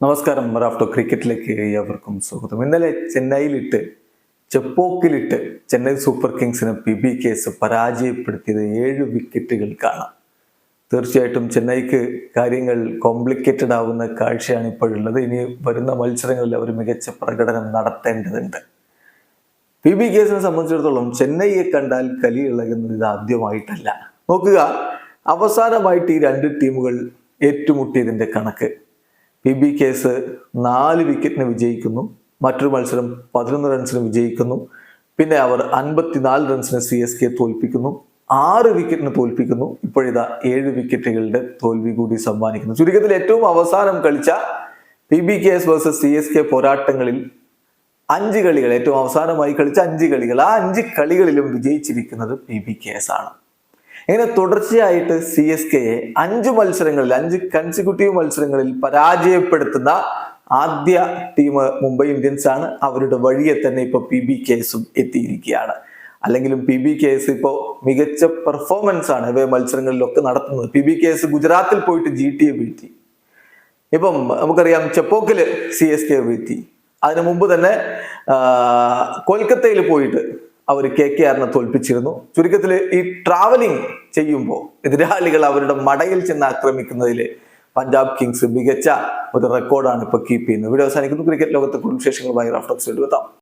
നമസ്കാരം. റാഫ്റ്റോ ക്രിക്കറ്റിലേക്ക് ഏവർക്കും സ്വാഗതം. ഇന്നലെ ചെന്നൈയിലിട്ട് ചെപ്പോക്കിലിട്ട് ചെന്നൈ സൂപ്പർ കിങ്സിനെ പി ബി കേസ് പരാജയപ്പെടുത്തിയത് ഏഴ് വിക്കറ്റുകൾക്കാണ് തീർച്ചയായിട്ടും ചെന്നൈക്ക് കാര്യങ്ങൾ കോംപ്ലിക്കേറ്റഡ് ആവുന്ന കാഴ്ചയാണ് ഇപ്പോഴുള്ളത്. ഇനി വരുന്ന മത്സരങ്ങളിൽ അവർ മികച്ച പ്രകടനം നടത്തേണ്ടതുണ്ട്. പി ബി കേസിനെ സംബന്ധിച്ചിടത്തോളം ചെന്നൈയെ കണ്ടാൽ കലി ഇളകുന്നത് ഇത് ആദ്യമായിട്ടല്ല. നോക്കുക അവസാനമായിട്ട് ഈ രണ്ട് ടീമുകൾ ഏറ്റുമുട്ടിയതിന്റെ കണക്ക്. പി ബി കേസ് നാല് വിക്കറ്റിന് വിജയിക്കുന്നു. മറ്റൊരു മത്സരം പതിനൊന്ന് റൺസിന് വിജയിക്കുന്നു. പിന്നെ അവർ അൻപത്തിനാല് റൺസിന് സി എസ് കെ തോൽപ്പിക്കുന്നു. ആറ് വിക്കറ്റിന് തോൽപ്പിക്കുന്നു. ഇപ്പോഴിതാ ഏഴ് വിക്കറ്റുകളുടെ തോൽവി കൂടി സമ്മാനിക്കുന്നു. ചുരുക്കത്തിൽ ഏറ്റവും അവസാനം കളിച്ച P B K S versus C S K പോരാട്ടങ്ങളിൽ അഞ്ച് കളികൾ ഏറ്റവും അവസാനമായി കളിച്ച അഞ്ച് കളികൾ ആ അഞ്ച് കളികളിലും വിജയിച്ചിരിക്കുന്നത് പി ബി കെ എസ് ആണ്. ഇങ്ങനെ തുടർച്ചയായിട്ട് സി എസ് കെയെ അഞ്ച് മത്സരങ്ങളിൽ അഞ്ച് കൺസിക്യൂട്ടീവ് മത്സരങ്ങളിൽ പരാജയപ്പെടുത്തുന്ന ആദ്യ ടീം മുംബൈ ഇന്ത്യൻസ് ആണ് അവരുടെ വഴിയെ തന്നെ ഇപ്പൊ പി ബി കെസും എത്തിയിരിക്കുകയാണ്. അല്ലെങ്കിലും പി ബി കെ എസ് ഇപ്പോൾ മികച്ച പെർഫോമൻസ് ആണ് ഇവ മത്സരങ്ങളിലൊക്കെ നടത്തുന്നത്. പി ബി കെ എസ് ഗുജറാത്തിൽ പോയിട്ട് ജി ടി എ വീഴ്ത്തി. ഇപ്പം നമുക്കറിയാം ചെപ്പോക്കിൽ സി എസ് കെ വീഴ്ത്തി. അതിനു മുമ്പ് തന്നെ കൊൽക്കത്തയിൽ പോയിട്ട് അവർ കെ കെ ആറിനെ തോൽപ്പിച്ചിരുന്നു. ചുരുക്കത്തിൽ ഈ ട്രാവലിംഗ് ചെയ്യുമ്പോൾ എതിരാളികൾ അവരുടെ മടയിൽ ചെന്ന് ആക്രമിക്കുന്നതിൽ പഞ്ചാബ് കിങ്സ് മികച്ച ഒരു റെക്കോർഡാണ് ഇപ്പോൾ കീപ്പ് ചെയ്യുന്നത്. ഇവിടെ അവസാനിക്കുന്നു. ക്രിക്കറ്റ് ലോകത്തെ കുടുംബ വിശേഷങ്ങളുമായി റഫ്ലക്സ് എത്താം.